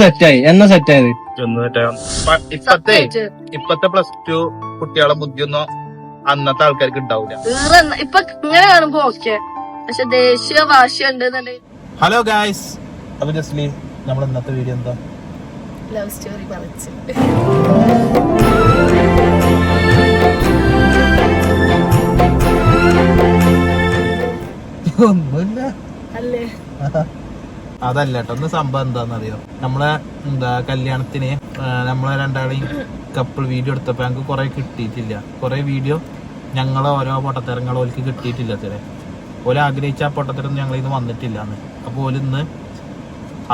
സെറ്റായി. എന്നാ സെറ്റായത്? ഇപ്പത്തെ ഇപ്പത്തെ പ്ലസ് ടു കുട്ടികളെ ബുദ്ധിയൊന്നും അന്നത്തെ ആൾക്കാർക്ക് ഉണ്ടാവില്ല ഇപ്പൊ ഇങ്ങനെ കാണുമ്പോ ഓക്കെ. പക്ഷെ ദേശീയ ഭാഷ ഉണ്ട് ഹലോ ഗായ്സ് അപ്പൊ ജസ്ലി നമ്മൾ ഇന്നത്തെ വീഡിയോ എന്താ? ലവ് സ്റ്റോറി പറച്ച്. ഒന്നുമില്ല. അല്ലേ? അതല്ല കേട്ടോ ഒന്ന് സംഭവം എന്താണെന്നറിയോ നമ്മളെ എന്താ കല്യാണത്തിന് നമ്മളെ രണ്ടാളെയും കപ്പിൾ വീഡിയോ എടുത്തപ്പോ ഞങ്ങൾക്ക് കുറെ കിട്ടിയിട്ടില്ല. കുറെ വീഡിയോ ഞങ്ങളെ ഓരോ പൊട്ടത്തരങ്ങൾ ഓൽക്ക് കിട്ടിയിട്ടില്ല തരെ ഓല ആ പൊട്ടത്തരം ഞങ്ങൾ ഇന്ന് വന്നിട്ടില്ല എന്ന് അപ്പോൾ ഓൽ ഇന്ന്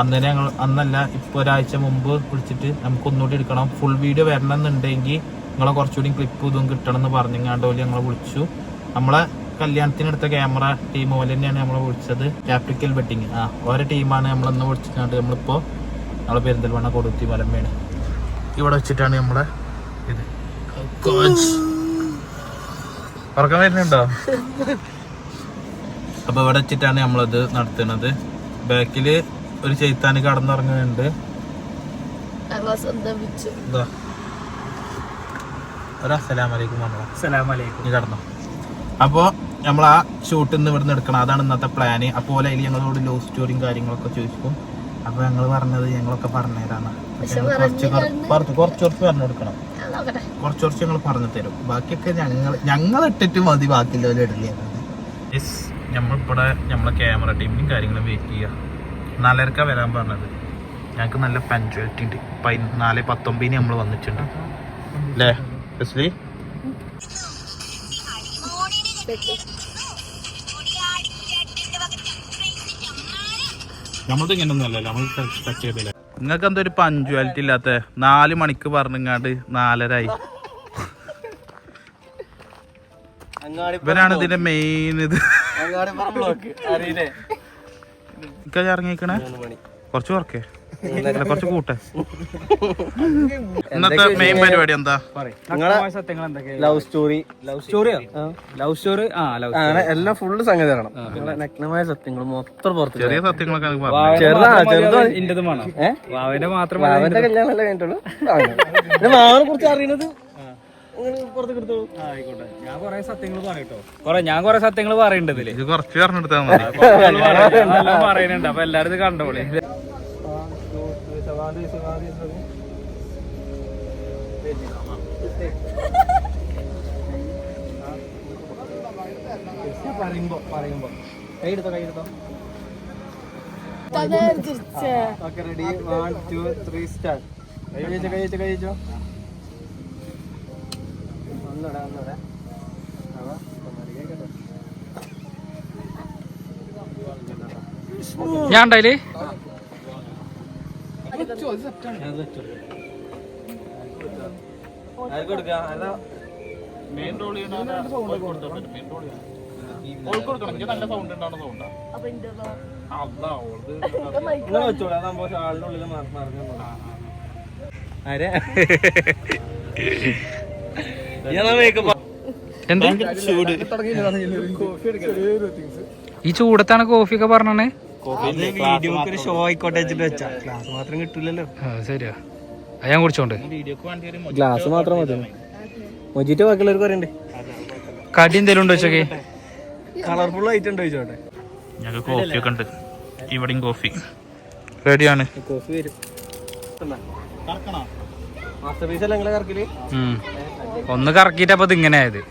അന്നേരം ഞങ്ങൾ അന്നല്ല ഇപ്പൊ ഒരാഴ്ച മുമ്പ് വിളിച്ചിട്ട് നമുക്ക് ഒന്നുകൂടി എടുക്കണം. ഫുൾ വീഡിയോ വരണം എന്നുണ്ടെങ്കിൽ നിങ്ങളെ കുറച്ചുകൂടി ക്ലിപ്പ് ഇതും കിട്ടണം എന്ന് പറഞ്ഞങ്ങാണ്ട് ഓൽ ഞങ്ങളെ വിളിച്ചു. നമ്മളെ കല്യാണത്തിനെടുത്ത ക്യാമറ ടീം പോലെ തന്നെയാണ് നമ്മളെ വിളിച്ചത്. ക്യാപിറ്റൽ ബെറ്റിങ് ആ ഓരോ ടീമാണ് നമ്മളെന്ന് വിളിച്ചിട്ടുണ്ട് നമ്മളിപ്പോൾ നമ്മളെ പെരിന്തൽമണ്ണ കൊടുത്തി മലമ്പേണ് ഇവിടെ വെച്ചിട്ടാണ് നമ്മളെ ഇത്. ഉറക്കം വരുന്നുണ്ടോ? അപ്പോൾ ഇവിടെ വെച്ചിട്ടാണ് നമ്മളത് നടത്തുന്നത്. ബാക്കിൽ ഒരു ചെയ്ത്താന് കടന്നിറങ്ങുന്നുണ്ട്. ഒരു അസ്സലാമലൈക്കും നമ്മളെ നീ കടന്നോ. അപ്പോ നമ്മൾ ആ ഷൂട്ടിൽ നിന്ന് ഇവിടുന്ന് എടുക്കണം. അതാണ് ഇന്നത്തെ പ്ലാൻ അപ്പോൾ അതിൽ ഞങ്ങളോട് ലോ സ്റ്റോറിയും കാര്യങ്ങളൊക്കെ ചോദിക്കും. അപ്പൊ ഞങ്ങൾ പറഞ്ഞത് ഞങ്ങളൊക്കെ പറഞ്ഞുതരാണ് പക്ഷെ കുറച്ച് കുറച്ച് കുറച്ച് കുറച്ച് പറഞ്ഞു കൊടുക്കണം. കുറച്ച് കുറച്ച് ഞങ്ങൾ പറഞ്ഞു തരും. ബാക്കിയൊക്കെ ഞങ്ങൾ ഞങ്ങൾ ഇട്ടിട്ട് മതി ബാക്കിയുള്ളവരും ഇടില്ലേ നമ്മളിവിടെ നമ്മളെ ക്യാമറ ടീമിനും കാര്യങ്ങളും വെയിറ്റ് ചെയ്യുക നാലരക്ക വരാൻ പറഞ്ഞത്. ഞങ്ങൾക്ക് നല്ല പഞ്ച്വാലിറ്റി ഉണ്ട്. നാല് പത്തൊമ്പതിന് നമ്മൾ വന്നിട്ടുണ്ട്. അല്ലേ ജസ്ലി നമ്മളത് ഇങ്ങനൊന്നുമല്ല നമ്മൾ ടച്ച് ചെയ്തില്ല. നിങ്ങൾക്ക് എന്തോ ഒരു പഞ്ച്വാലിറ്റി ഇല്ലാത്ത നാല് മണിക്ക് പറഞ്ഞങ്ങാണ്ട് നാലരായി. ഇവരാണ് ഇതിന്റെ മെയിൻ ഇത്. ഇക്ക ഇറങ്ങിക്കണേ കുറച്ച് കുറക്കേ അല്ല, കുറച്ച് കൂട്ടെ. ഇന്നത്തെ മെയിൻ പരിപാടി എന്താ? ലവ് സ്റ്റോറി ലവ് സ്റ്റോറിയോ ലവ് സ്റ്റോറി ആ? ലവ് അങ്ങനെ എല്ലാം ഫുള്ള് സംഗതി തരണം നഗ്നമായ സത്യങ്ങൾ മൊത്തം പുറത്ത് ചെറിയ സത്യങ്ങളൊക്കെ ചെറുതാ വാവന്റെ മാത്രം വാവന്റെ കല്യാണം അല്ലേ കഴിഞ്ഞിട്ടുള്ളൂ? പിന്നെ മാവനെ കുറിച്ച് ആയിക്കോട്ടെ. ഞാൻ കൊറേ സത്യങ്ങൾ പറയട്ടോ. കൊറേ ഞാൻ കൊറേ സത്യങ്ങൾ ഇത് കുറച്ച് പറഞ്ഞെടുത്താൽ മതി. എല്ലാം പറയുന്നുണ്ട്. അപ്പൊ എല്ലാരും ഇത് കണ്ടോളെ പറയുമ്പോ പറയുമ്പോ. കൈ എടുത്തോ കൈ എടുത്തോ okay ready one two three start കൈ വെച്ചോ കൈ വെച്ചോ കൈ വെച്ചോ. ഒന്നൂടെ ഒന്നൂടെ. ഞാൻ ഉണ്ടായിൽ മെയിൻ നല്ല സൗണ്ട് ഉണ്ടാവുന്ന അതാ വെച്ചോളൂ ആളുടെ ഉള്ളിൽ ഈ ചൂടത്താണ് കോഫി ഒക്കെ പറഞ്ഞേ? വീഡിയോക്ക് ഒരു ഷോ ആയിക്കോട്ടെ വെച്ചിട്ട് വെച്ചാ. ഗ്ലാസ് മാത്രം കിട്ടൂലല്ലോ. ശരിയാ. അത് ഞാൻ കുടിച്ചോണ്ട്. ഗ്ലാസ് മാത്രം മതി. മൊജിറ്റോ ബാക്കിയുള്ളവർക്ക് പറയണ്ടേ? കടി എന്തെങ്കിലും ഉണ്ടോ ചോക്കെ കളർഫുൾ ആയിട്ട് ഉണ്ടോ ചോട്ടെ ഞങ്ങൾക്ക് കോഫി ഒക്കെ ഉണ്ട്. ഇവിടെയും കോഫി റെഡിയാണ്. കോഫി വരും. ഒന്ന് കറക്കിട്ടപ്പോ ഇങ്ങനെ ആയത്.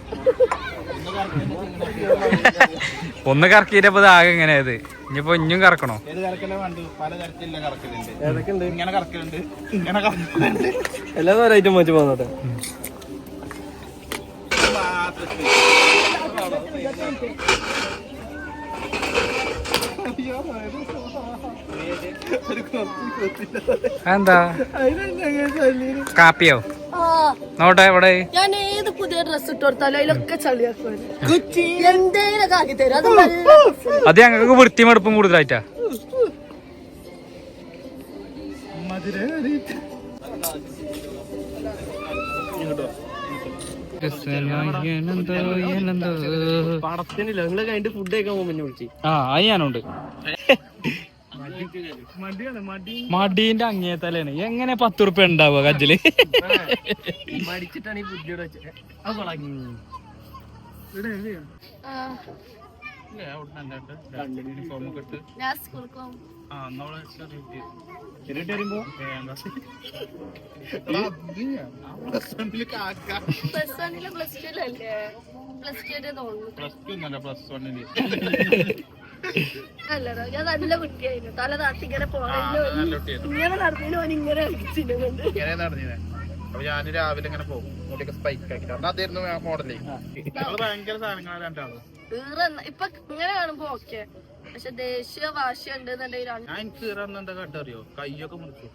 ഒന്ന് കറക്കിയിട്ടപ്പോ ആകെ ഇങ്ങനെ ആയത് ഇനിയിപ്പോ ഇഞ്ഞും കറക്കണോ? ഏത് കറക്കല കണ്ടു? പല തരത്തിലുള്ള കറക്കലുണ്ട്. ഏതൊക്കെ ഇങ്ങനെ കറക്കലുണ്ട്. ഇങ്ങനെ കറക്കലുണ്ട്. എല്ലാ ഐറ്റം മോച്ച് പോന്നോട്ടെ. എന്താ കാപ്പിയോ? നോട്ടെ ഇവിടെ പുതിയ ഡ്രസ് ഇട്ട് കൊടുത്താലും അതിലൊക്കെ ചളിയാക്കും എന്തേലൊക്കെ ആക്കി തരും. അത്. അത് ഞങ്ങൾക്ക് വൃത്തിയും എടുപ്പും കൂടുതലായിട്ടാ. പടത്തിനില്ല. നിങ്ങൾ കഴിഞ്ഞിട്ട് ഫുഡ് കഴിക്കാൻ പോകുമ്പോ വിളിച്ചു. ആ അത് ഞാനുണ്ട്. മടീന്റെ അങ്ങേത്തലാണ്. എങ്ങനെ പത്ത് ഉറുപ്പ്യ ഉണ്ടാവുക കജ്ജിൽ? പ്ലസ് ടു അല്ല? പ്ലസ് വണ്ണിൽ അല്ലടാ ഞാൻ നല്ല കുട്ടിയായിരുന്നു തല താത്തി ഇങ്ങനെ പോകണല്ലോ ഇങ്ങനെ നടന്നതിന് ഓൻ ഇങ്ങനെ കളിച്ചിട്ടുണ്ട് ഇങ്ങനെ നടന്നിനെ. അപ്പൊ ഞാൻ രാവിലെ ഇങ്ങനെ പോകും. മുടിയൊക്കെ സ്പൈക്ക് ആക്കി അന്ന് അതായിരുന്നു മോഡലേ ഭയങ്കര സാധനങ്ങളാണ് രണ്ടാളും. വേറെ ഇപ്പൊ ഇങ്ങനെ കാണുമ്പോ ഓക്കെ പക്ഷെ ദേശീയ വാശി ഉണ്ട് എന്നുണ്ടെങ്കിൽ ഞാൻ എനിക്ക് കയറാൻ എന്താ കണ്ടറിയോ കയ്യൊക്കെ മുറിച്ചു.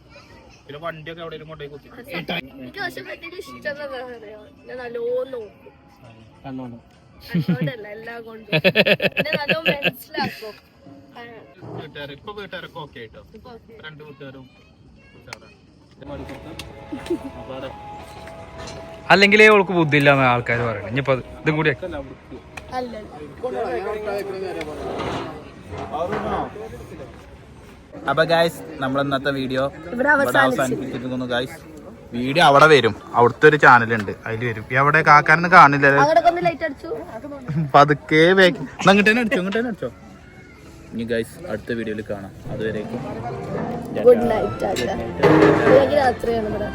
പിന്നെ വണ്ടിയൊക്കെ എവിടെയും കൊണ്ടുപോയി കുത്തി. എനിക്ക് പക്ഷെ പറ്റിയ ഇഷ്ടം എന്താ പറയാ ഞാൻ നല്ലോണം നോക്കും. ഓൾക്ക് എന്നെ ഇപ്പൊ വീട്ടുകാരൊക്കെ ഓക്കെ ആയിട്ടോ. രണ്ട് വീട്ടുകാരും ഉഷാറാണ്. അല്ലെങ്കിലേ അവൾക്ക് ബുദ്ധി ഇല്ലാന്ന് ആൾക്കാർ പറയണം. ഇനിയിപ്പോ ഇതും കൂടി അല്ല അപ്പൊ ഗായ്സ് നമ്മൾ ഇന്നത്തെ വീഡിയോ ഇവിടെ അവസാനിപ്പിക്കുന്നു ഗായ്സ് വീഡിയോ അവിടെ വരും. അവിടുത്തെ ഒരു ചാനലുണ്ട്. അതിൽ വരും. അവിടെ കാക്കാനൊന്നും കാണില്ലല്ലോ പതുക്കേ അങ്ങോട്ട് തന്നെ അടിച്ചോ അങ്ങോട്ട് തന്നെ അടിച്ചോ. ഇനി ഗൈസ് അടുത്ത വീഡിയോയിൽ കാണാം. അതുവരേക്കും ഗുഡ് നൈറ്റ് രാത്രിയാണ് കാണാം.